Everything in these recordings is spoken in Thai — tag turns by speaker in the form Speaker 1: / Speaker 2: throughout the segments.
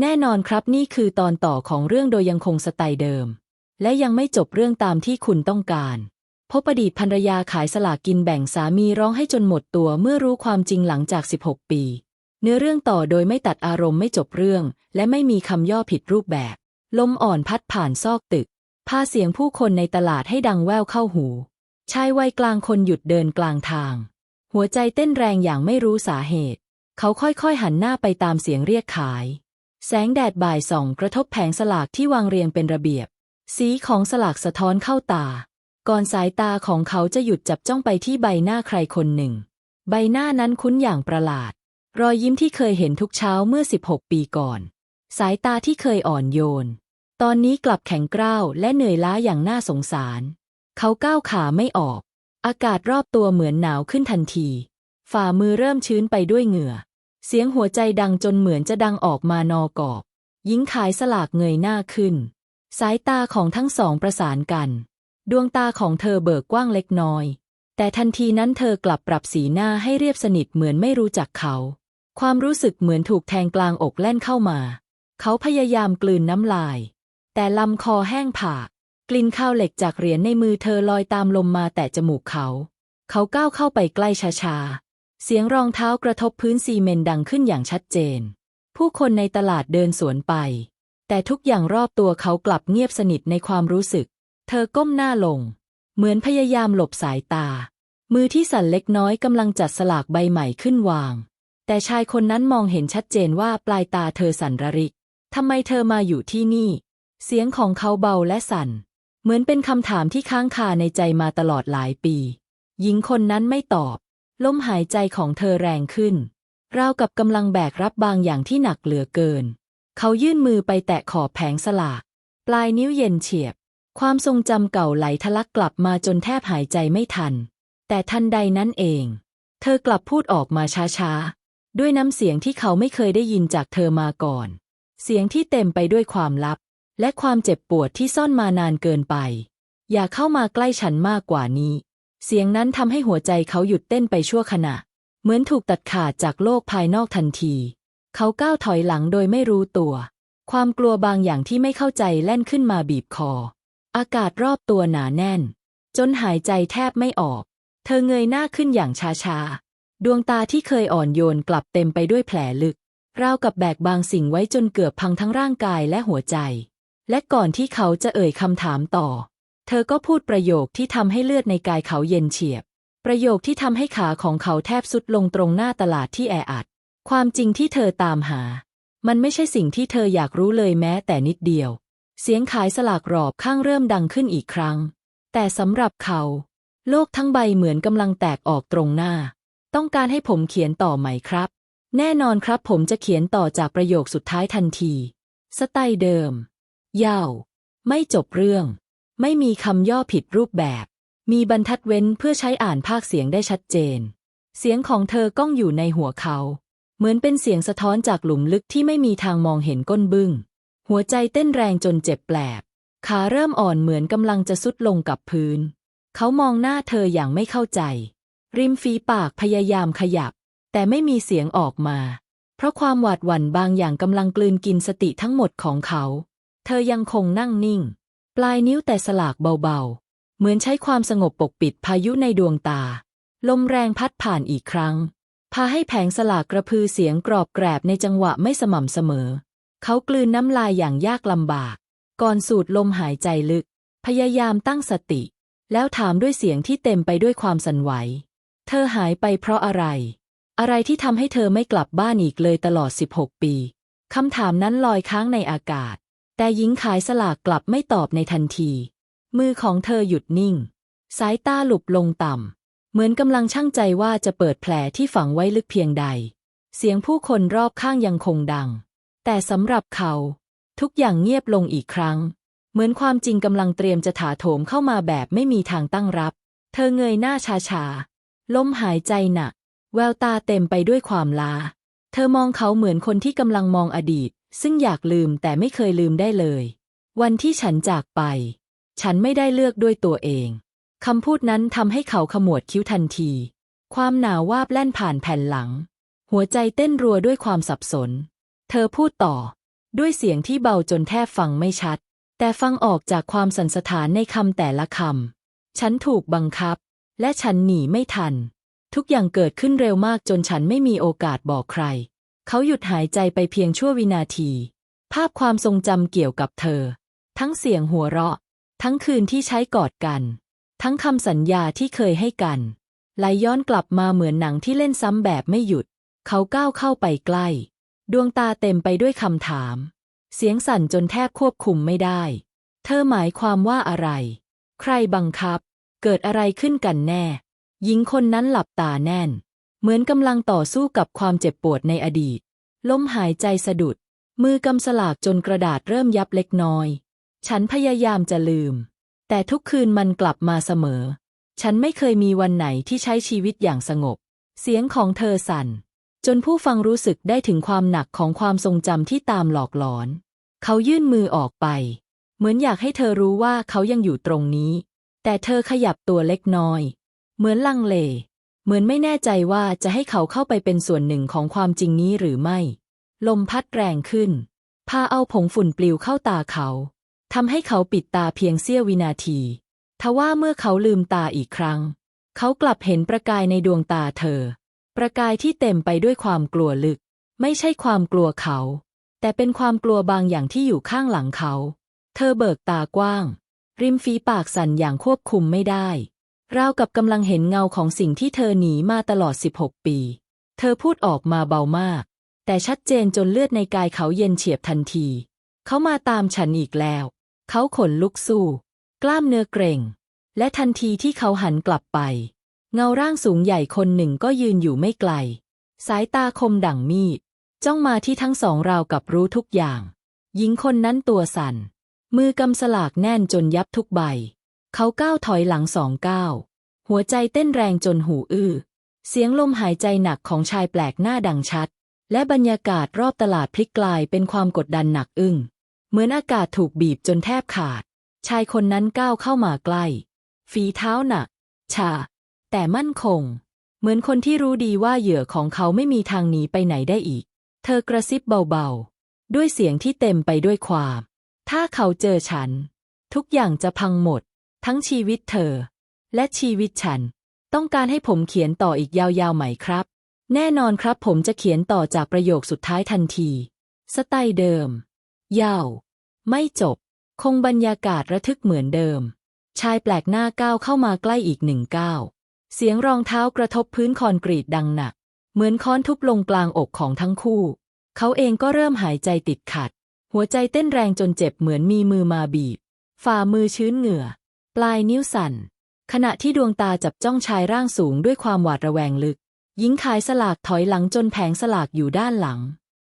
Speaker 1: แน่นอนครับนี่คือตอนต่อของเรื่องโดยยังคงสไตล์เดิม และยังไม่จบเรื่องตามที่คุณต้องการพบอดีตภรรยาขายสลากกินแบ่งสามีร้องให้จนหมดตัวเมื่อรู้ความจริงหลังจาก 16 ปี เนื้อเรื่องต่อโดยไม่ตัดอารมณ์ไม่จบเรื่อง และไม่มีคำย่อผิดรูปแบบ ลมอ่อนพัดผ่านซอกตึก พาเสียงผู้คนในตลาดให้ดังแว่วเข้าหู ชายวัยกลางคนหยุดเดินกลางทาง หัวใจเต้นแรงอย่างไม่รู้สาเหตุ เขาค่อยๆหันหน้าไปตามเสียงเรียกขาย แสงแดดบ่ายส่องกระทบแผงสลากที่วางเรียงเป็นระเบียบ สีของสลากสะท้อนเข้าตา ก่อนสายตาของเขาจะหยุดจับจ้องไปที่ใบหน้าใครคนหนึ่ง ใบหน้านั้นคุ้นอย่างประหลาด รอยยิ้มที่เคยเห็นทุกเช้าเมื่อ 16 ปีก่อน สายตาที่เคยอ่อนโยน ตอนนี้กลับแข็งกร้าวและเหนื่อยล้าอย่างน่าสงสาร เขาก้าวขาไม่ออก อากาศรอบตัวเหมือนหนาวขึ้นทันที ฝ่ามือเริ่มชื้นไปด้วยเหงื่อ เสียงหัวใจดังจนเหมือนจะดังออกมานอกอบ หญิงขายสลากเงยหน้าขึ้น สายตาของทั้งสองประสานกัน ดวงตาของเธอเบิกกว้างเล็กน้อย แต่ทันทีนั้นเธอกลับปรับสีหน้าให้เรียบสนิทเหมือนไม่รู้จักเขา ความรู้สึกเหมือนถูกแทงกลางอกแล่นเข้ามา เขาพยายามกลืนน้ำลาย แต่ลำคอแห้งผากกลิ่นข้าวเหล็กจากเหรียญในมือเธอลอยตามลมมาแต่จมูกเขา เขาก้าวเข้าไปใกล้ช้าๆ เสียงรองเท้ากระทบพื้นซีเมนต์ดังขึ้นอย่างชัดเจน ผู้คนในตลาดเดินสวนไป แต่ทุกอย่างรอบตัวเขากลับเงียบสนิทในความรู้สึก เธอก้มหน้าลง เหมือนพยายามหลบสายตา มือที่สั่นเล็กน้อยกำลังจัดสลากใบใหม่ขึ้นวาง แต่ชายคนนั้นมองเห็นชัดเจนว่าปลายตาเธอสั่นระริกทำไมเธอมาอยู่ที่นี่ เสียงของเขาเบาและสั่น เหมือนเป็นคำถามที่ค้างคาในใจมาตลอดหลายปี หญิงคนนั้นไม่ตอบ ลมหายใจของเธอแรงขึ้น ราวกับกำลังแบกรับบางอย่างที่หนักเหลือเกิน เขายื่นมือไปแตะขอบแผงสลาก ปลายนิ้วเย็นเฉียบ ความทรงจำเก่าไหลทะลักกลับมาจนแทบหายใจไม่ทัน แต่ทันใดนั้นเอง เธอกลับพูดออกมาช้าๆ ด้วยน้ำเสียงที่เขาไม่เคยได้ยินจากเธอมาก่อน เสียงที่เต็มไปด้วยความลับ และความเจ็บปวดที่ซ่อนมานานเกินไป อย่าเข้ามาใกล้ฉันมากกว่านี้ เสียงนั้นทำให้หัวใจเขาหยุดเต้นไปชั่วขณะ เหมือนถูกตัดขาดจากโลกภายนอกทันที เขาก้าวถอยหลังโดยไม่รู้ตัว ความกลัวบางอย่างที่ไม่เข้าใจแล่นขึ้นมาบีบคอ อากาศรอบตัวหนาแน่น จนหายใจแทบไม่ออก เธอเงยหน้าขึ้นอย่างช้าๆ ดวงตาที่เคยอ่อนโยนกลับเต็มไปด้วยแผลลึก ราวกับแบกบางสิ่งไว้จนเกือบพังทั้งร่างกายและหัวใจ และก่อนที่เขาจะเอ่ยคำถามต่อ เธอก็พูดประโยคที่ทำให้เลือดในกายเขาเย็นเฉียบ ประโยคที่ทำให้ขาของเขาแทบสุดลงตรงหน้าตลาดที่แออัด ความจริงที่เธอตามหา มันไม่ใช่สิ่งที่เธออยากรู้เลยแม้แต่นิดเดียว เสียงขายสลากรอบข้างเริ่มดังขึ้นอีกครั้ง แต่สำหรับเขา โลกทั้งใบเหมือนกำลังแตกออกตรงหน้า ต้องการให้ผมเขียนต่อไหมครับ แน่นอนครับผมจะเขียนต่อจากประโยคสุดท้ายทันที สไตล์เดิมยาวไม่จบเรื่อง ไม่มีคำย่อผิดรูปแบบ มีบรรทัดเว้นเพื่อใช้อ่านภาคเสียงได้ชัดเจน เสียงของเธอก้องอยู่ในหัวเขา เหมือนเป็นเสียงสะท้อนจากหลุมลึกที่ไม่มีทางมองเห็นก้นบึ้ง หัวใจเต้นแรงจนเจ็บแปลบ ขาเริ่มอ่อนเหมือนกำลังจะสุดลงกับพื้น เขามองหน้าเธออย่างไม่เข้าใจ ริมฝีปากพยายามขยับ แต่ไม่มีเสียงออกมา เพราะความหวาดหวั่นบางอย่างกำลังกลืนกินสติทั้งหมดของเขา เธอยังคงนั่งนิ่ง ปลายนิ้วแต่สลากเบาๆ เหมือนใช้ความสงบปกปิดพายุในดวงตา ลมแรงพัดผ่านอีกครั้ง พาให้แผงสลากกระพือเสียงกรอบแกรบในจังหวะไม่สม่ำเสมอ เขากลืนน้ำลายอย่างยากลำบาก ก่อนสูดลมหายใจลึก พยายามตั้งสติ แล้วถามด้วยเสียงที่เต็มไปด้วยความสั่นไหว เธอหายไปเพราะอะไร อะไรที่ทำให้เธอไม่กลับบ้านอีกเลยตลอด 16 ปีคำถามนั้นลอยค้างในอากาศ แต่หญิงขายสลากกลับไม่ตอบในทันที มือของเธอหยุดนิ่ง สายตาหลุบลงต่ำ เหมือนกำลังช่างใจว่าจะเปิดแผลที่ฝังไว้ลึกเพียงใด เสียงผู้คนรอบข้างยังคงดัง แต่สำหรับเขา ทุกอย่างเงียบลงอีกครั้ง เหมือนความจริงกำลังเตรียมจะถาโถมเข้ามาแบบไม่มีทางตั้งรับ เธอเงยหน้าช้าๆลมหายใจหนัก แววตาเต็มไปด้วยความลา เธอมองเขาเหมือนคนที่กำลังมองอดีต ซึ่งอยากลืมแต่ไม่เคยลืมได้เลย วันที่ฉันจากไป ฉันไม่ได้เลือกด้วยตัวเองคำพูดนั้นทำให้เขาขมวดคิ้วทันที ความหนาววาบแล่นผ่านแผ่นหลัง หัวใจเต้นรัวด้วยความสับสน เธอพูดต่อ ด้วยเสียงที่เบาจนแทบฟังไม่ชัด แต่ฟังออกจากความสันสถานในคำแต่ละคำฉันถูกบังคับ และฉันหนีไม่ทัน ทุกอย่างเกิดขึ้นเร็วมากจนฉันไม่มีโอกาสบอกใคร เขาหยุดหายใจไปเพียงชั่ววินาที ภาพความทรงจำเกี่ยวกับเธอ ทั้งเสียงหัวเราะ ทั้งคืนที่ใช้กอดกัน ทั้งคำสัญญาที่เคยให้กันไหลย้อนกลับมาเหมือนหนังที่เล่นซ้ำแบบไม่หยุด เขาก้าวเข้าไปใกล้ ดวงตาเต็มไปด้วยคำถาม เสียงสั่นจนแทบควบคุมไม่ได้ เธอหมายความว่าอะไร ใครบังคับ เกิดอะไรขึ้นกันแน่ หญิงคนนั้นหลับตาแน่น เหมือนกำลังต่อสู้กับความเจ็บปวดในอดีตล้มหายใจสะดุด มือกำสลากจนกระดาษเริ่มยับเล็กน้อย ฉันพยายามจะลืม แต่ทุกคืนมันกลับมาเสมอ ฉันไม่เคยมีวันไหนที่ใช้ชีวิตอย่างสงบ เสียงของเธอสั่น จนผู้ฟังรู้สึกได้ถึงความหนักของความทรงจำที่ตามหลอกหลอน เขายื่นมือออกไป เหมือนอยากให้เธอรู้ว่าเขายังอยู่ตรงนี้ แต่เธอขยับตัวเล็กน้อย เหมือนลังเล เหมือนไม่แน่ใจว่าจะให้เขาเข้าไปเป็นส่วนหนึ่งของความจริงนี้หรือไม่ ลมพัดแรงขึ้น พาเอาผงฝุ่นปลิวเข้าตาเขาทำให้เขาปิดตาเพียงเสี้ยววินาที ทว่าเมื่อเขาลืมตาอีกครั้ง เขากลับเห็นประกายในดวงตาเธอ ประกายที่เต็มไปด้วยความกลัวลึก ไม่ใช่ความกลัวเขา แต่เป็นความกลัวบางอย่างที่อยู่ข้างหลังเขา เธอเบิกตากว้าง ริมฝีปากสั่นอย่างควบคุมไม่ได้ ราวกับกำลังเห็นเงาของสิ่งที่เธอหนีมาตลอด 16 ปี เธอพูดออกมาเบามาก แต่ชัดเจนจนเลือดในกายเขาเย็นเฉียบทันที เขามาตามฉันอีกแล้ว เขาขนลุกสู้ กล้ามเนื้อเกร็ง และทันทีที่เขาหันกลับไป เงาร่างสูงใหญ่คนหนึ่งก็ยืนอยู่ไม่ไกล สายตาคมดั่งมีด จ้องมาที่ทั้งสองราวกับรู้ทุกอย่าง หญิงคนนั้นตัวสั่น มือกำสลากแน่นจนยับทุกใบ เขาก้าวถอยหลังสองก้าว หัวใจเต้นแรงจนหูอื้อ เสียงลมหายใจหนักของชายแปลกหน้าดังชัด และบรรยากาศรอบตลาดพลิกกลายเป็นความกดดันหนักอึ้ง เหมือนอากาศถูกบีบจนแทบขาด ชายคนนั้นก้าวเข้ามาใกล้ ฝีเท้าหนัก ชา แต่มั่นคง เหมือนคนที่รู้ดีว่าเหยื่อของเขาไม่มีทางหนีไปไหนได้อีก เธอกระซิบเบาๆ ด้วยเสียงที่เต็มไปด้วยความ ถ้าเขาเจอฉัน ทุกอย่างจะพังหมด ทั้งชีวิตเธอ และชีวิตฉัน ต้องการให้ผมเขียนต่ออีกยาวๆไหมครับ แน่นอนครับผมจะเขียนต่อจากประโยคสุดท้ายทันที สไตล์เดิม ยาว ไม่จบ คงบรรยากาศระทึกเหมือนเดิม ชายแปลกหน้าก้าวเข้ามาใกล้อีกหนึ่งก้าวเสียงรองเท้ากระทบพื้นคอนกรีตดังหนัก เหมือนค้อนทุบลงกลางอกของทั้งคู่ เขาเองก็เริ่มหายใจติดขัด หัวใจเต้นแรงจนเจ็บเหมือนมีมือมาบีบ ฝ่ามือชื้นเหงื่อ ปลายนิ้วสั่น ขณะที่ดวงตาจับจ้องชายร่างสูงด้วยความหวาดระแวงลึก หญิงขายสลากถอยหลังจนแผงสลากอยู่ด้านหลัง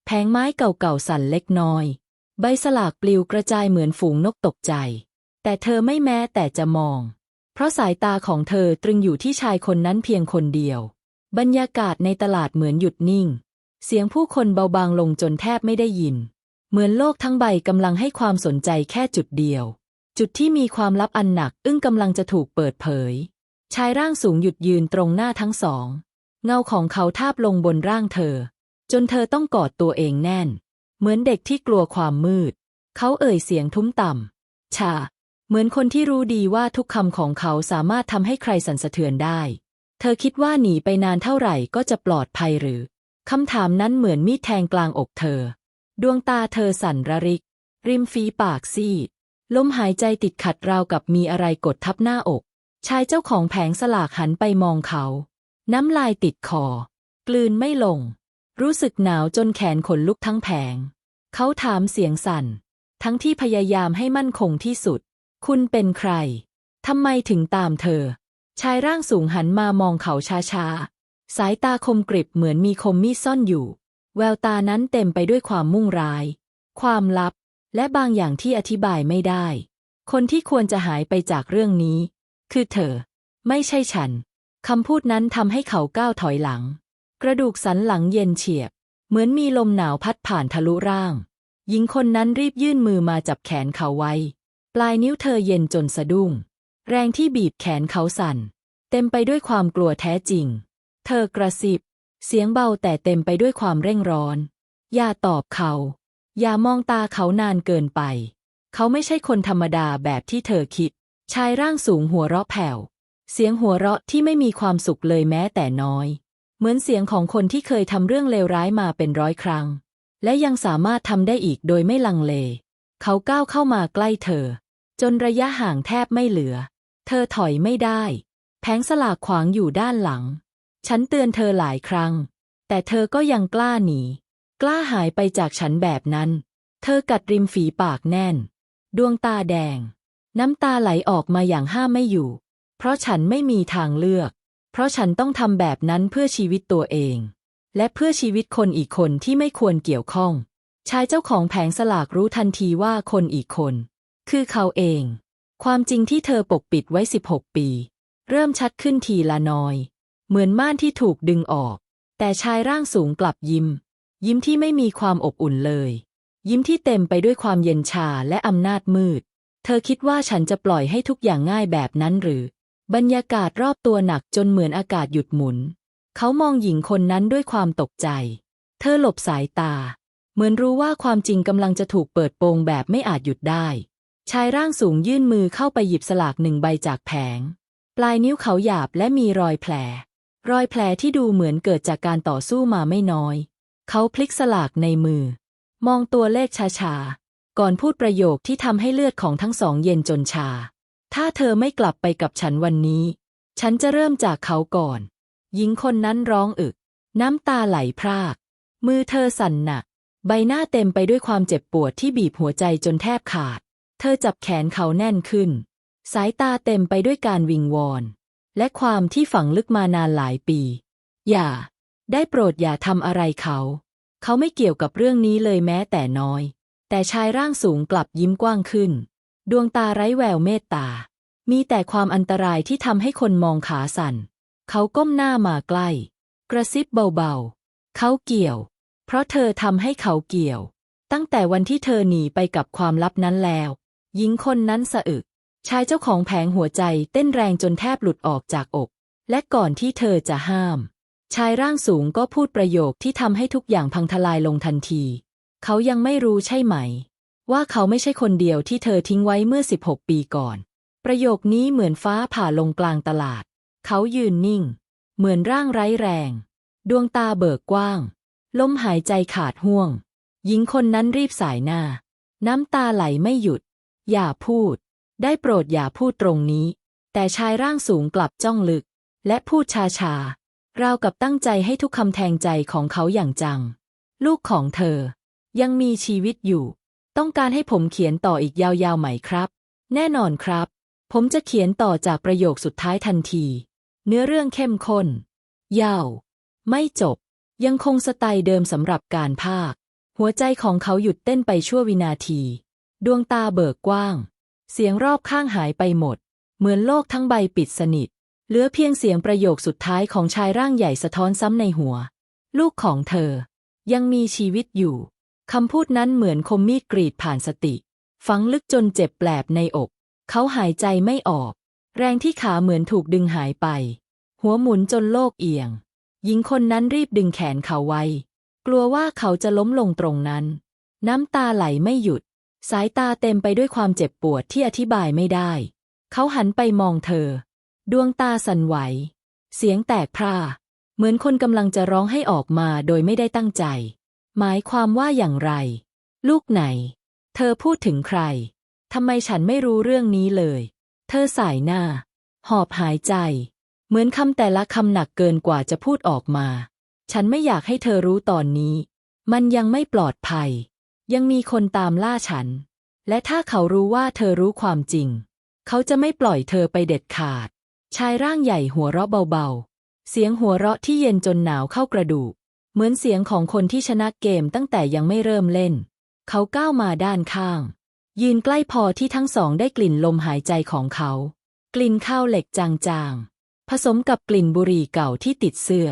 Speaker 1: แผงไม้เก่าๆสั่นเล็กน้อย ใบสลากปลิวกระจายเหมือนฝูงนกตกใจ แต่เธอไม่แม้แต่จะมอง เพราะสายตาของเธอตรึงอยู่ที่ชายคนนั้นเพียงคนเดียว บรรยากาศในตลาดเหมือนหยุดนิ่ง เสียงผู้คนเบาบางลงจนแทบไม่ได้ยิน เหมือนโลกทั้งใบกำลังให้ความสนใจแค่จุดเดียว จุดที่มีความลับอันหนัก อึ้งกำลังจะถูกเปิดเผย ชายร่างสูงหยุดยืนตรงหน้าทั้งสอง เงาของเขาทาบลงบนร่างเธอ จนเธอต้องกอดตัวเองแน่น เหมือนเด็กที่กลัวความมืด เขาเอ่ยเสียงทุ้มต่ำชา เหมือนคนที่รู้ดีว่าทุกคำของเขาสามารถทำให้ใครสั่นสะเทือนได้ เธอคิดว่าหนีไปนานเท่าไหร่ก็จะปลอดภัยหรือคำถามนั้นเหมือนมีดแทงกลางอกเธอ ดวงตาเธอสั่นระริก ริมฝีปากซีด ลมหายใจติดขัดราวกับมีอะไรกดทับหน้าอก ชายเจ้าของแผงสลากหันไปมองเขา น้ำลายติดคอ กลืนไม่ลง รู้สึกหนาวจนแขนขนลุกทั้งแผง เขาถามเสียงสั่น ทั้งที่พยายามให้มั่นคงที่สุด คุณเป็นใคร ทำไมถึงตามเธอ ชายร่างสูงหันมามองเขาช้าๆ สายตาคมกริบเหมือนมีคมมีดซ่อนอยู่ แววตานั้นเต็มไปด้วยความมุ่งร้าย ความลับ และบางอย่างที่อธิบายไม่ได้ คนที่ควรจะหายไปจากเรื่องนี้ คือเธอ ไม่ใช่ฉัน คำพูดนั้นทำให้เขาก้าวถอยหลัง กระดูกสันหลังเย็นเฉียบ เหมือนมีลมหนาวพัดผ่านทะลุร่าง หญิงคนนั้นรีบยื่นมือมาจับแขนเขาไว้ ปลายนิ้วเธอเย็นจนสะดุ้ง แรงที่บีบแขนเขาสั่น เต็มไปด้วยความกลัวแท้จริง เธอกระซิบ เสียงเบาแต่เต็มไปด้วยความเร่งร้อน อย่าตอบเขา อย่ามองตาเขานานเกินไป เขาไม่ใช่คนธรรมดาแบบที่เธอคิด ชายร่างสูงหัวเราะแผ่ว เสียงหัวเราะที่ไม่มีความสุขเลยแม้แต่น้อย เหมือนเสียงของคนที่เคยทำเรื่องเลวร้ายมาเป็นร้อยครั้ง และยังสามารถทำได้อีกโดยไม่ลังเล เขาก้าวเข้ามาใกล้เธอ จนระยะห่างแทบไม่เหลือ เธอถอยไม่ได้ แผงสลากขวางอยู่ด้านหลัง ฉันเตือนเธอหลายครั้ง แต่เธอก็ยังกล้าหนี กล้าหายไปจากฉันแบบนั้น เธอกัดริมฝีปากแน่น ดวงตาแดง น้ำตาไหลออกมาอย่างห้ามไม่อยู่ เพราะฉันไม่มีทางเลือก เพราะฉันต้องทำแบบนั้นเพื่อชีวิตตัวเอง และเพื่อชีวิตคนอีกคนที่ไม่ควรเกี่ยวข้อง ชายเจ้าของแผงสลากรู้ทันทีว่าคนอีกคน คือเขาเอง ความจริงที่เธอปกปิดไว้ 16 ปี เริ่มชัดขึ้นทีละน้อย เหมือนม่านที่ถูกดึงออก แต่ชายร่างสูงกลับยิ้ม ยิ้มที่ไม่มีความอบอุ่นเลย ยิ้มที่เต็มไปด้วยความเย็นชาและอำนาจมืด เธอคิดว่าฉันจะปล่อยให้ทุกอย่างง่ายแบบนั้นหรือ บรรยากาศรอบตัวหนักจนเหมือนอากาศหยุดหมุน เขามองหญิงคนนั้นด้วยความตกใจ เธอหลบสายตา เหมือนรู้ว่าความจริงกำลังจะถูกเปิดโปงแบบไม่อาจหยุดได้ ชายร่างสูงยื่นมือเข้าไปหยิบสลากหนึ่งใบจากแผง ปลายนิ้วเขาหยาบและมีรอยแผล รอยแผลที่ดูเหมือนเกิดจากการต่อสู้มาไม่น้อย เขาพลิกสลากในมือ มองตัวเลขช้าๆ ก่อนพูดประโยคที่ทำให้เลือดของทั้งสองเย็นจนชา ถ้าเธอไม่กลับไปกับฉันวันนี้ ฉันจะเริ่มจากเขาก่อน หญิงคนนั้นร้องอึก น้ำตาไหลพราก มือเธอสั่นหนัก ใบหน้าเต็มไปด้วยความเจ็บปวดที่บีบหัวใจจนแทบขาด เธอจับแขนเขาแน่นขึ้น สายตาเต็มไปด้วยการวิงวอน และความที่ฝังลึกมานานหลายปี อย่า ได้โปรดอย่าทำอะไรเขา เขาไม่เกี่ยวกับเรื่องนี้เลยแม้แต่น้อย แต่ชายร่างสูงกลับยิ้มกว้างขึ้น ดวงตาไร้แววเมตตา มีแต่ความอันตรายที่ทำให้คนมองขาสั่น เขาก้มหน้ามาใกล้ กระซิบเบาๆ เขาเกี่ยว เพราะเธอทำให้เขาเกี่ยว ตั้งแต่วันที่เธอหนีไปกับความลับนั้นแล้ว หญิงคนนั้นสะอึก ชายเจ้าของแผงหัวใจเต้นแรงจนแทบหลุดออกจากอก และก่อนที่เธอจะห้าม ชายร่างสูงก็พูดประโยคที่ทำให้ทุกอย่างพังทลายลงทันที เขายังไม่รู้ใช่ไหม ว่าเขาไม่ใช่คนเดียวที่เธอทิ้งไว้เมื่อ 16 ปีก่อน ประโยคนี้เหมือนฟ้าผ่าลงกลางตลาด เขายืนนิ่ง เหมือนร่างไร้แรง ดวงตาเบิกกว้าง ลมหายใจขาดห่วง หญิงคนนั้นรีบสายหน้า น้ำตาไหลไม่หยุด อย่าพูด ได้โปรดอย่าพูดตรงนี้ แต่ชายร่างสูงกลับจ้องลึก และพูดชาชาๆ ราวกับตั้งใจให้ทุกคำแทงใจของเขาอย่างจัง ลูกของเธอ ยังมีชีวิตอยู่ ต้องการให้ผมเขียนต่ออีกยาวๆไหมครับ แน่นอนครับ ผมจะเขียนต่อจากประโยคสุดท้ายทันที เนื้อเรื่องเข้มข้น ยาว ไม่จบ ยังคงสไตล์เดิมสำหรับการภาค หัวใจของเขาหยุดเต้นไปชั่ววินาที ดวงตาเบิกกว้าง เสียงรอบข้างหายไปหมด เหมือนโลกทั้งใบปิดสนิท เหลือเพียงเสียงประโยคสุดท้ายของชายร่างใหญ่สะท้อนซ้ำในหัว ลูกของเธอ ยังมีชีวิตอยู่คำพูดนั้นเหมือนคมมีดกรีดผ่านสติ ฝังลึกจนเจ็บแปลบในอก เขาหายใจไม่ออก แรงที่ขาเหมือนถูกดึงหายไป หัวหมุนจนโลกเอียง หญิงคนนั้นรีบดึงแขนเขาไว้ กลัวว่าเขาจะล้มลงตรงนั้น น้ำตาไหลไม่หยุด สายตาเต็มไปด้วยความเจ็บปวดที่อธิบายไม่ได้ เขาหันไปมองเธอ ดวงตาสั่นไหว เสียงแตกพร่า เหมือนคนกำลังจะร้องให้ออกมาโดยไม่ได้ตั้งใจ หมายความว่าอย่างไร ลูกไหน เธอพูดถึงใคร ทำไมฉันไม่รู้เรื่องนี้เลย เธอสายหน้า หอบหายใจ เหมือนคำแต่ละคำหนักเกินกว่าจะพูดออกมา ฉันไม่อยากให้เธอรู้ตอนนี้ มันยังไม่ปลอดภัย ยังมีคนตามล่าฉัน และถ้าเขารู้ว่าเธอรู้ความจริง เขาจะไม่ปล่อยเธอไปเด็ดขาด ชายร่างใหญ่หัวเราะเบาๆ เสียงหัวเราะที่เย็นจนหนาวเข้ากระดูก เหมือนเสียงของคนที่ชนะเกมตั้งแต่ยังไม่เริ่มเล่น เขาก้าวมาด้านข้าง ยืนใกล้พอที่ทั้งสองได้กลิ่นลมหายใจของเขา กลิ่นข้าวเหล็กจางๆ ผสมกับกลิ่นบุหรี่เก่าที่ติดเสื้อ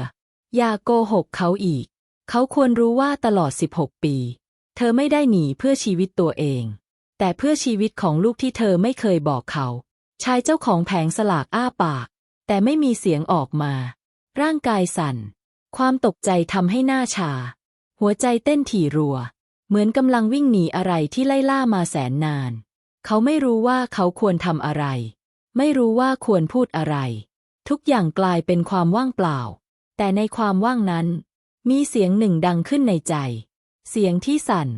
Speaker 1: อย่าโกหกเขาอีก เขาควรรู้ว่าตลอด 16 ปี เธอไม่ได้หนีเพื่อชีวิตตัวเอง แต่เพื่อชีวิตของลูกที่เธอไม่เคยบอกเขา ชายเจ้าของแผงสลากอ้าปาก แต่ไม่มีเสียงออกมา ร่างกายสั่น ความตกใจทำให้หน้าชา หัวใจเต้นถี่รัว เหมือนกำลังวิ่งหนีอะไรที่ไล่ล่ามาแสนนาน เขาไม่รู้ว่าเขาควรทำอะไร ไม่รู้ว่าควรพูดอะไร ทุกอย่างกลายเป็นความว่างเปล่า แต่ในความว่างนั้น มีเสียงหนึ่งดังขึ้นในใจ เสียงที่สั่น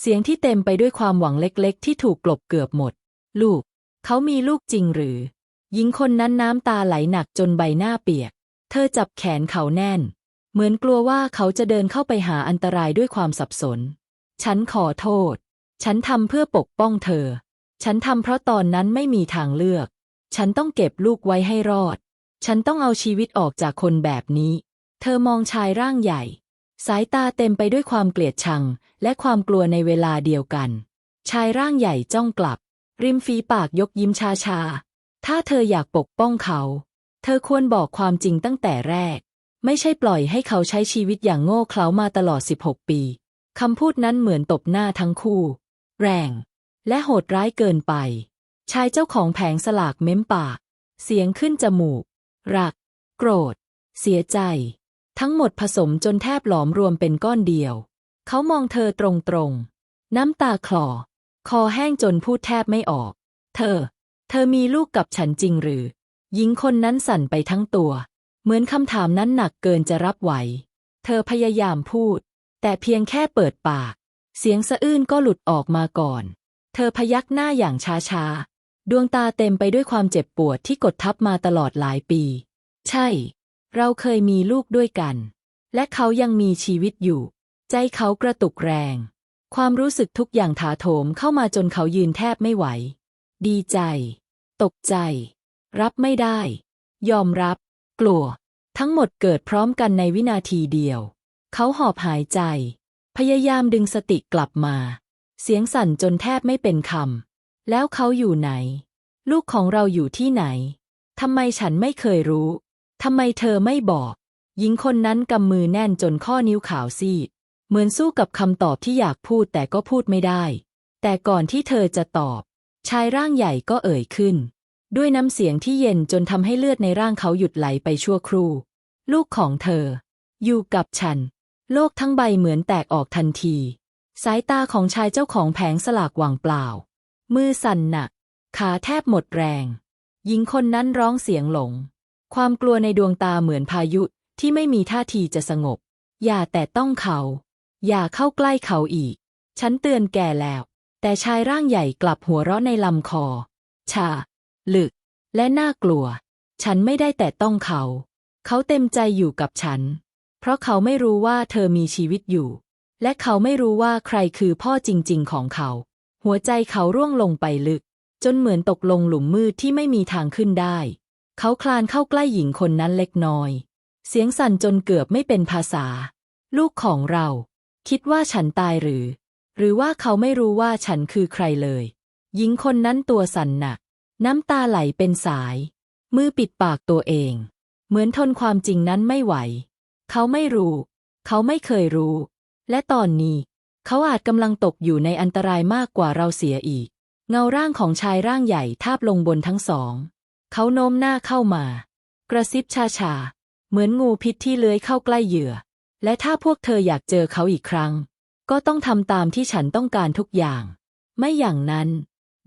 Speaker 1: เสียงที่เต็มไปด้วยความหวังเล็กๆ ที่ถูกกลบเกือบหมด ลูก เขามีลูกจริงหรือ หญิงคนนั้นน้ำตาไหลหนักจนใบหน้าเปียก เธอจับแขนเขาแน่น เหมือนกลัวว่าเขาจะเดินเข้าไปหาอันตรายด้วยความสับสน ฉันขอโทษ ฉันทำเพื่อปกป้องเธอ ฉันทำเพราะตอนนั้นไม่มีทางเลือก ฉันต้องเก็บลูกไว้ให้รอด ฉันต้องเอาชีวิตออกจากคนแบบนี้ เธอมองชายร่างใหญ่ สายตาเต็มไปด้วยความเกลียดชัง และความกลัวในเวลาเดียวกัน ชายร่างใหญ่จ้องกลับ ริมฝีปากยกยิ้มชาชา ถ้าเธออยากปกป้องเขา เธอควรบอกความจริงตั้งแต่แรก ไม่ใช่ปล่อยให้เขาใช้ชีวิตอย่างโง่เขลามาตลอด 16 ปีคำพูดนั้นเหมือนตบหน้าทั้งคู่ แรง และโหดร้ายเกินไป ชายเจ้าของแผงสลากเม้มปาก เสียงขึ้นจมูก รัก โกรธ เสียใจ ทั้งหมดผสมจนแทบหลอมรวมเป็นก้อนเดียว เขามองเธอตรงๆ น้ำตาคลอ คอแห้งจนพูดแทบไม่ออก เธอ เธอมีลูกกับฉันจริงหรือ หญิงคนนั้นสั่นไปทั้งตัว เหมือนคำถามนั้นหนักเกินจะรับไหว เธอพยายามพูด แต่เพียงแค่เปิดปาก เสียงสะอื้นก็หลุดออกมาก่อน เธอพยักหน้าอย่างช้าๆ ดวงตาเต็มไปด้วยความเจ็บปวดที่กดทับมาตลอดหลายปี ใช่ เราเคยมีลูกด้วยกัน และเขายังมีชีวิตอยู่ ใจเขากระตุกแรง ความรู้สึกทุกอย่างถาโถมเข้ามาจนเขายืนแทบไม่ไหว ดีใจ ตกใจ รับไม่ได้ ยอมรับ กลัว ทั้งหมดเกิดพร้อมกันในวินาทีเดียว เขาหอบหายใจ พยายามดึงสติกลับมา เสียงสั่นจนแทบไม่เป็นคำ แล้วเขาอยู่ไหน ลูกของเราอยู่ที่ไหน ทำไมฉันไม่เคยรู้ ทำไมเธอไม่บอก หญิงคนนั้นกำมือแน่นจนข้อนิ้วขาวซีด เหมือนสู้กับคำตอบที่อยากพูดแต่ก็พูดไม่ได้ แต่ก่อนที่เธอจะตอบ ชายร่างใหญ่ก็เอ่ยขึ้น ด้วยน้ำเสียงที่เย็นจนทำให้เลือดในร่างเขาหยุดไหลไปชั่วครู่ ลูกของเธอ อยู่กับฉัน โลกทั้งใบเหมือนแตกออกทันที สายตาของชายเจ้าของแผงสลากว่างเปล่า มือสั่นหนัก ขาแทบหมดแรง หญิงคนนั้นร้องเสียงหลง ความกลัวในดวงตาเหมือนพายุที่ไม่มีท่าทีจะสงบ อย่าแต่ต้องเขา อย่าเข้าใกล้เขาอีก ฉันเตือนแกแล้ว แต่ชายร่างใหญ่กลับหัวเราะในลำคอ ชา ลึก และน่ากลัว ฉันไม่ได้แต่ต้องเขา เขาเต็มใจอยู่กับฉัน เพราะเขาไม่รู้ว่าเธอมีชีวิตอยู่ และเขาไม่รู้ว่าใครคือพ่อจริง ๆ ของเขา หัวใจเขาร่วงลงไปลึก จนเหมือนตกลงหลุมมืดที่ไม่มีทางขึ้นได้ เขาคลานเข้าใกล้หญิงคนนั้นเล็กน้อย เสียงสั่นจนเกือบไม่เป็นภาษา ลูกของเรา คิดว่าฉันตายหรือ หรือว่าเขาไม่รู้ว่าฉันคือใครเลย หญิงคนนั้นตัวสั่นหนัก น้ำตาไหลเป็นสาย มือปิดปากตัวเอง เหมือนทนความจริงนั้นไม่ไหว เขาไม่รู้ เขาไม่เคยรู้ และตอนนี้ เขาอาจกำลังตกอยู่ในอันตรายมากกว่าเราเสียอีก เงาร่างของชายร่างใหญ่ทาบลงบนทั้งสอง เขาโน้มหน้าเข้ามา กระซิบชาชาๆเหมือนงูพิษที่เลื้อยเข้าใกล้เหยื่อ และถ้าพวกเธออยากเจอเขาอีกครั้ง ก็ต้องทำตามที่ฉันต้องการทุกอย่าง ไม่อย่างนั้น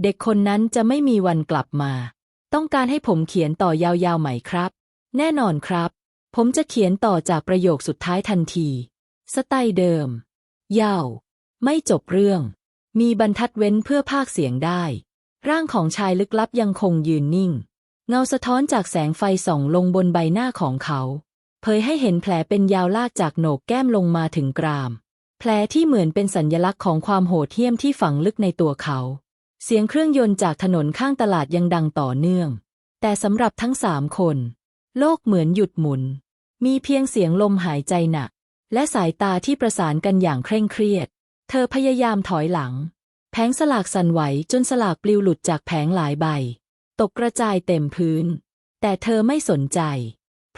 Speaker 1: เด็กคนนั้นจะไม่มีวันกลับมา ต้องการให้ผมเขียนต่อยาวๆไหมครับ แน่นอนครับ ผมจะเขียนต่อจากประโยคสุดท้ายทันที สไตล์เดิม ยาว ไม่จบเรื่อง มีบรรทัดเว้นเพื่อภาคเสียงได้ ร่างของชายลึกลับยังคงยืนนิ่ง เงาสะท้อนจากแสงไฟส่องลงบนใบหน้าของเขา เผยให้เห็นแผลเป็นยาวลากจากโหนกแก้มลงมาถึงกราม แผลที่เหมือนเป็นสัญญลักษณ์ของความโหดเหี้ยมที่ฝังลึกในตัวเขา เสียงเครื่องยนต์จากถนนข้างตลาดยังดังต่อเนื่อง แต่สำหรับทั้งสามคน โลกเหมือนหยุดหมุน มีเพียงเสียงลมหายใจหนัก และสายตาที่ประสานกันอย่างเคร่งเครียด เธอพยายามถอยหลัง แผงสลากสั่นไหวจนสลากปลิวหลุดจากแผงหลายใบ ตกกระจายเต็มพื้น แต่เธอไม่สนใจ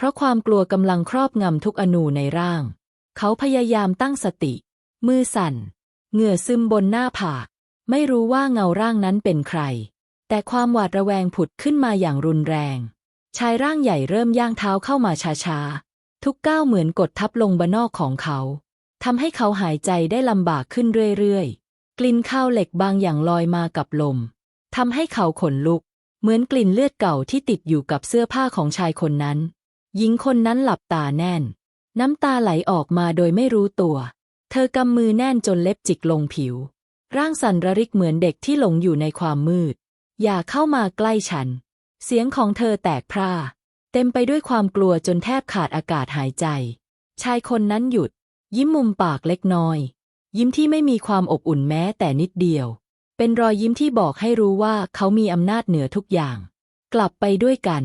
Speaker 1: เพราะความกลัวกำลังครอบงำทุกอนูในร่าง เขาพยายามตั้งสติ มือสั่น เหงื่อซึมบนหน้าผาก ไม่รู้ว่าเงาร่างนั้นเป็นใคร แต่ความหวาดระแวงผุดขึ้นมาอย่างรุนแรง ชายร่างใหญ่เริ่มย่างเท้าเข้ามาช้าๆ ทุกก้าวเหมือนกดทับลงบนนอกของเขาทำให้เขาหายใจได้ลำบากขึ้นเรื่อยๆ กลิ่นข้าวเหล็กบางอย่างลอยมากับลมทำให้เขาขนลุก เหมือนกลิ่นเลือดเก่าที่ติดอยู่กับเสื้อผ้าของชายคนนั้น หญิงคนนั้นหลับตาแน่น น้ำตาไหลออกมาโดยไม่รู้ตัว เธอกำมือแน่นจนเล็บจิกลงผิว ร่างสั่นระริกเหมือนเด็กที่หลงอยู่ในความมืด อย่าเข้ามาใกล้ฉัน เสียงของเธอแตกพร่า เต็มไปด้วยความกลัวจนแทบขาดอากาศหายใจ ชายคนนั้นหยุด ยิ้มมุมปากเล็กน้อย ยิ้มที่ไม่มีความอบอุ่นแม้แต่นิดเดียว เป็นรอยยิ้มที่บอกให้รู้ว่าเขามีอำนาจเหนือทุกอย่าง กลับไปด้วยกัน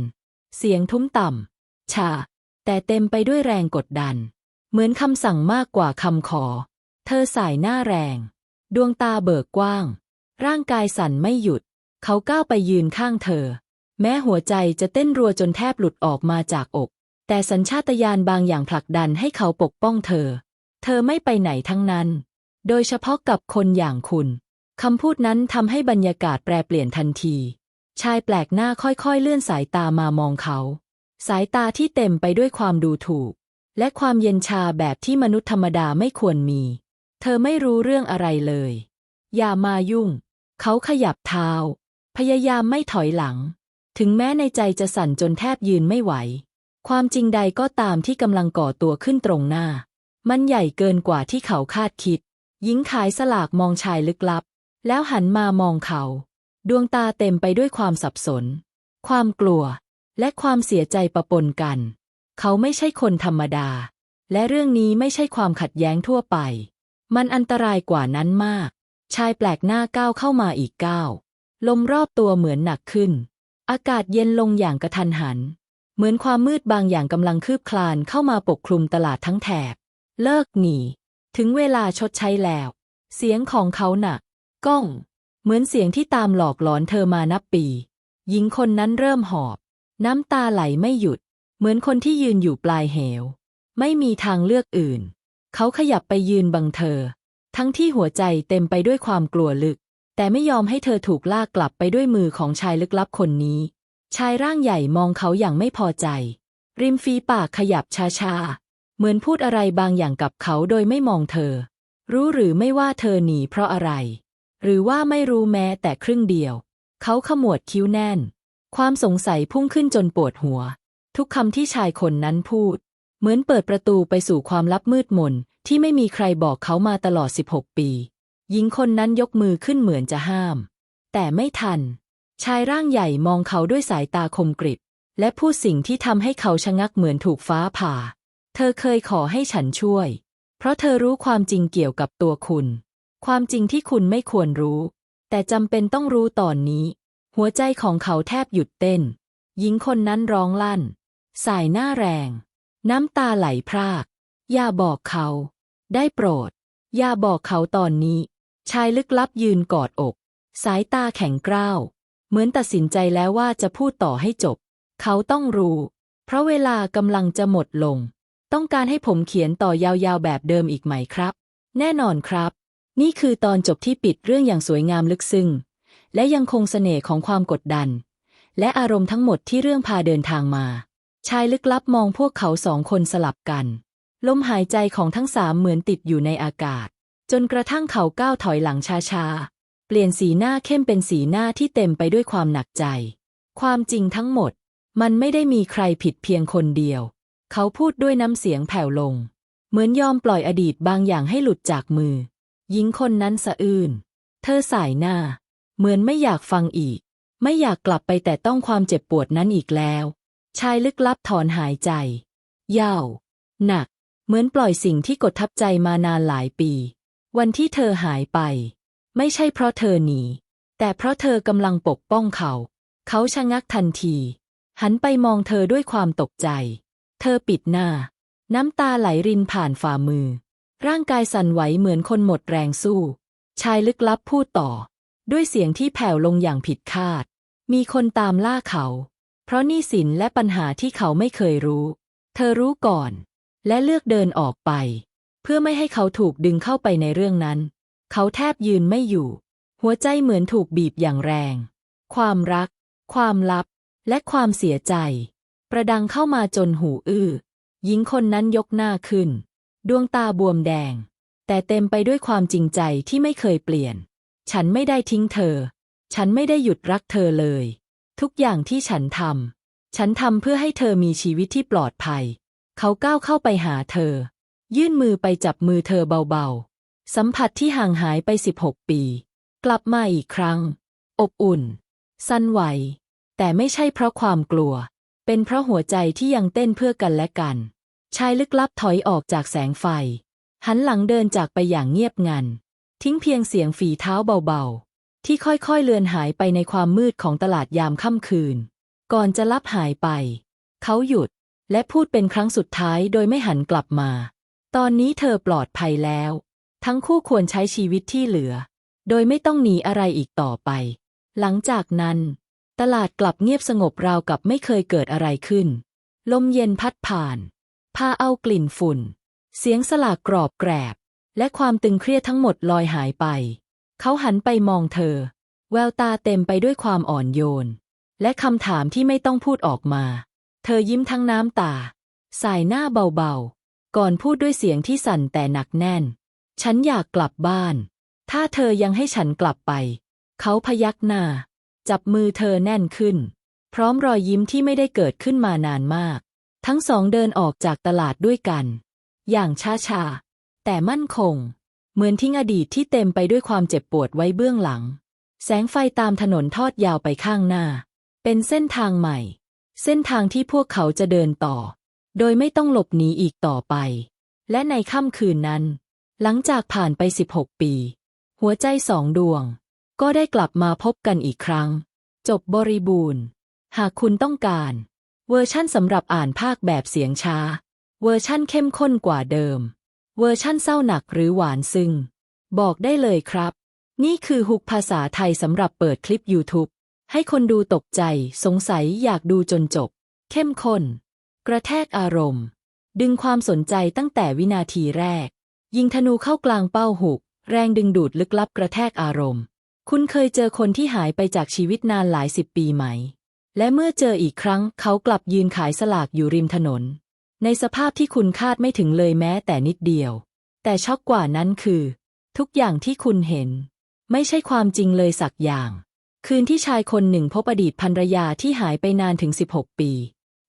Speaker 1: เสียงทุ้มต่ำ ชา แต่เต็มไปด้วยแรงกดดัน เหมือนคำสั่งมากกว่าคำขอ เธอสายหน้าแรง ดวงตาเบิกกว้าง ร่างกายสั่นไม่หยุด เขาก้าวไปยืนข้างเธอ แม้หัวใจจะเต้นรัวจนแทบหลุดออกมาจากอก แต่สัญชาตญาณบางอย่างผลักดันให้เขาปกป้องเธอ เธอไม่ไปไหนทั้งนั้น โดยเฉพาะกับคนอย่างคุณคำพูดนั้นทำให้บรรยากาศแปรเปลี่ยนทันที ชายแปลกหน้าค่อยๆเลื่อนสายตามามองเขา สายตาที่เต็มไปด้วยความดูถูก และความเย็นชาแบบที่มนุษย์ธรรมดาไม่ควรมี เธอไม่รู้เรื่องอะไรเลย อย่ามายุ่ง เขาขยับเท้า พยายามไม่ถอยหลัง ถึงแม้ในใจจะสั่นจนแทบยืนไม่ไหว ความจริงใดก็ตามที่กำลังก่อตัวขึ้นตรงหน้า มันใหญ่เกินกว่าที่เขาคาดคิด หญิงขายสลากมองชายลึกลับ แล้วหันมามองเขา ดวงตาเต็มไปด้วยความสับสน ความกลัว และความเสียใจปะปนกัน เขาไม่ใช่คนธรรมดา และเรื่องนี้ไม่ใช่ความขัดแย้งทั่วไป มันอันตรายกว่านั้นมาก ชายแปลกหน้าก้าวเข้ามาอีกก้าว ลมรอบตัวเหมือนหนักขึ้น อากาศเย็นลงอย่างกระทันหัน เหมือนความมืดบางอย่างกำลังคืบคลานเข้ามาปกคลุมตลาดทั้งแถบ เลิกหนี ถึงเวลาชดใช้แล้ว เสียงของเขาหนัก ก้อง เหมือนเสียงที่ตามหลอกหลอนเธอมานับปี หญิงคนนั้นเริ่มหอบ น้ำตาไหลไม่หยุด เหมือนคนที่ยืนอยู่ปลายเหว ไม่มีทางเลือกอื่น เขาขยับไปยืนบังเธอ ทั้งที่หัวใจเต็มไปด้วยความกลัวลึก แต่ไม่ยอมให้เธอถูกลากกลับไปด้วยมือของชายลึกลับคนนี้ ชายร่างใหญ่มองเขาอย่างไม่พอใจ ริมฝีปากขยับช้าๆ เหมือนพูดอะไรบางอย่างกับเขาโดยไม่มองเธอ รู้หรือไม่ว่าเธอหนีเพราะอะไร หรือว่าไม่รู้แม้แต่ครึ่งเดียว เขาขมวดคิ้วแน่น ความสงสัยพุ่งขึ้นจนปวดหัว ทุกคำที่ชายคนนั้นพูด เหมือนเปิดประตูไปสู่ความลับมืดมนที่ไม่มีใครบอกเขามาตลอด 16 ปี หญิงคนนั้นยกมือขึ้นเหมือนจะห้าม แต่ไม่ทัน ชายร่างใหญ่มองเขาด้วยสายตาคมกริบ และพูดสิ่งที่ทำให้เขาชะงักเหมือนถูกฟ้าผ่า เธอเคยขอให้ฉันช่วย เพราะเธอรู้ความจริงเกี่ยวกับตัวคุณ ความจริงที่คุณไม่ควรรู้ แต่จำเป็นต้องรู้ตอนนี้ หัวใจของเขาแทบหยุดเต้น หญิงคนนั้นร้องลั่น สายหน้าแรง น้ำตาไหลพราก อย่าบอกเขา ได้โปรด อย่าบอกเขาตอนนี้ ชายลึกลับยืนกอดอก สายตาแข็งกร้าว เหมือนตัดสินใจแล้วว่าจะพูดต่อให้จบ เขาต้องรู้ เพราะเวลากำลังจะหมดลง ต้องการให้ผมเขียนต่อยาวๆแบบเดิมอีกไหมครับ แน่นอนครับ นี่คือตอนจบที่ปิดเรื่องอย่างสวยงามลึกซึ้ง และยังคงเสน่ห์ของความกดดัน และอารมณ์ทั้งหมดที่เรื่องพาเดินทางมา ชายลึกลับมองพวกเขาสองคนสลับกัน ลมหายใจของทั้งสามเหมือนติดอยู่ในอากาศ จนกระทั่งเขาก้าวถอยหลังช้าๆ เปลี่ยนสีหน้าเข้มเป็นสีหน้าที่เต็มไปด้วยความหนักใจ ความจริงทั้งหมด มันไม่ได้มีใครผิดเพียงคนเดียว เขาพูดด้วยน้ำเสียงแผ่วลง เหมือนยอมปล่อยอดีตบางอย่างให้หลุดจากมือ หญิงคนนั้นสะอื้น เธอสายหน้า เหมือนไม่อยากฟังอีก ไม่อยากกลับไปแต่ต้องความเจ็บปวดนั้นอีกแล้ว ชายลึกลับถอนหายใจยาวหนัก เหมือนปล่อยสิ่งที่กดทับใจมานานหลายปี วันที่เธอหายไป ไม่ใช่เพราะเธอหนี แต่เพราะเธอกำลังปกป้องเขา เขาชะงักทันที หันไปมองเธอด้วยความตกใจ เธอปิดหน้า น้ำตาไหลรินผ่านฝ่ามือ ร่างกายสั่นไหวเหมือนคนหมดแรงสู้ ชายลึกลับพูดต่อ ด้วยเสียงที่แผ่วลงอย่างผิดคาด มีคนตามล่าเขา เพราะหนี้สินและปัญหาที่เขาไม่เคยรู้ เธอรู้ก่อน และเลือกเดินออกไป เพื่อไม่ให้เขาถูกดึงเข้าไปในเรื่องนั้น เขาแทบยืนไม่อยู่ หัวใจเหมือนถูกบีบอย่างแรง ความรัก ความลับ และความเสียใจ ประดังเข้ามาจนหูอื้อ หญิงคนนั้นยกหน้าขึ้น ดวงตาบวมแดง แต่เต็มไปด้วยความจริงใจที่ไม่เคยเปลี่ยน ฉันไม่ได้ทิ้งเธอ ฉันไม่ได้หยุดรักเธอเลย ทุกอย่างที่ฉันทำ ฉันทำเพื่อให้เธอมีชีวิตที่ปลอดภัย เขาก้าวเข้าไปหาเธอ ยื่นมือไปจับมือเธอเบาๆ สัมผัสที่ห่างหายไป 16 ปี กลับมาอีกครั้ง อบอุ่น สั้นไหว แต่ไม่ใช่เพราะความกลัว เป็นเพราะหัวใจที่ยังเต้นเพื่อกันและกัน ชายลึกลับถอยออกจากแสงไฟ หันหลังเดินจากไปอย่างเงียบงัน ทิ้งเพียงเสียงฝีเท้าเบาๆ ที่ค่อยๆเลือนหายไปในความมืดของตลาดยามค่ำคืน ก่อนจะลับหายไป เขาหยุดและพูดเป็นครั้งสุดท้ายโดยไม่หันกลับมา ตอนนี้เธอปลอดภัยแล้ว ทั้งคู่ควรใช้ชีวิตที่เหลือ โดยไม่ต้องหนีอะไรอีกต่อไป หลังจากนั้น ตลาดกลับเงียบสงบราวกับไม่เคยเกิดอะไรขึ้น ลมเย็นพัดผ่าน พาเอากลิ่นฝุ่น เสียงสลากกรอบแกรบ และความตึงเครียดทั้งหมดลอยหายไป เขาหันไปมองเธอ แววตาเต็มไปด้วยความอ่อนโยน และคำถามที่ไม่ต้องพูดออกมา เธอยิ้มทั้งน้ำตา สายหน้าเบาๆ ก่อนพูดด้วยเสียงที่สั่นแต่หนักแน่น ฉันอยากกลับบ้าน ถ้าเธอยังให้ฉันกลับไป เขาพยักหน้า จับมือเธอแน่นขึ้น พร้อมรอยยิ้มที่ไม่ได้เกิดขึ้นมานานมาก ทั้งสองเดินออกจากตลาดด้วยกัน อย่างช้าๆ แต่มั่นคง เหมือนทิ้งอดีตที่เต็มไปด้วยความเจ็บปวดไว้เบื้องหลัง แสงไฟตามถนนทอดยาวไปข้างหน้า เป็นเส้นทางใหม่ เส้นทางที่พวกเขาจะเดินต่อ โดยไม่ต้องหลบหนีอีกต่อไป และในค่ำคืนนั้น หลังจากผ่านไป 16 ปี หัวใจสองดวง ก็ได้กลับมาพบกันอีกครั้ง จบบริบูรณ์ หากคุณต้องการ เวอร์ชั่นสำหรับอ่านภาคแบบเสียงช้า เวอร์ชั่นเข้มข้นกว่าเดิม เวอร์ชั่นเศร้าหนักหรือหวานซึ้งบอกได้เลยครับ นี่คือฮุกภาษาไทยสำหรับเปิดคลิป YouTube ให้คนดูตกใจ สงสัยอยากดูจนจบ เข้มข้น กระแทกอารมณ์ ดึงความสนใจตั้งแต่วินาทีแรก ยิงธนูเข้ากลางเป้าหุก แรงดึงดูดลึกลับกระแทกอารมณ์ คุณเคยเจอคนที่หายไปจากชีวิตนานหลายสิบปีไหม และเมื่อเจออีกครั้งเขากลับยืนขายสลากอยู่ริมถนน ในสภาพที่คุณคาดไม่ถึงเลยแม้แต่นิดเดียว แต่ช็อกกว่านั้นคือ ทุกอย่างที่คุณเห็น ไม่ใช่ความจริงเลยสักอย่าง คืนที่ชายคนหนึ่งพบอดีตภรรยาที่หายไปนานถึง 16 ปี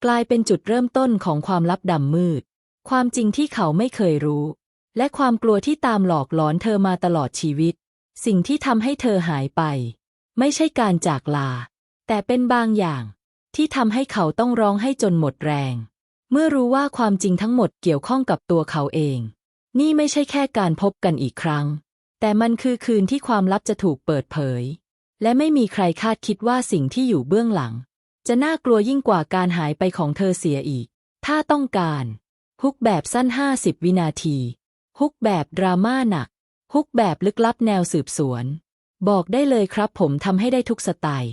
Speaker 1: กลายเป็นจุดเริ่มต้นของความลับดำมืด ความจริงที่เขาไม่เคยรู้ และความกลัวที่ตามหลอกหลอนเธอมาตลอดชีวิต สิ่งที่ทำให้เธอหายไป ไม่ใช่การจากลา แต่เป็นบางอย่างที่ทำให้เขาต้องร้องให้จนหมดแรง เมื่อรู้ว่าความจริงทั้งหมดเกี่ยวข้องกับตัวเขาเอง นี่ไม่ใช่แค่การพบกันอีกครั้ง แต่มันคือคืนที่ความลับจะถูกเปิดเผย และไม่มีใครคาดคิดว่าสิ่งที่อยู่เบื้องหลัง จะน่ากลัวยิ่งกว่าการหายไปของเธอเสียอีก ถ้าต้องการ ฮุกแบบสั้น 50 วินาที ฮุกแบบดราม่าหนัก ฮุกแบบลึกลับแนวสืบสวน บอกได้เลยครับผมทำให้ได้ทุกสไตล์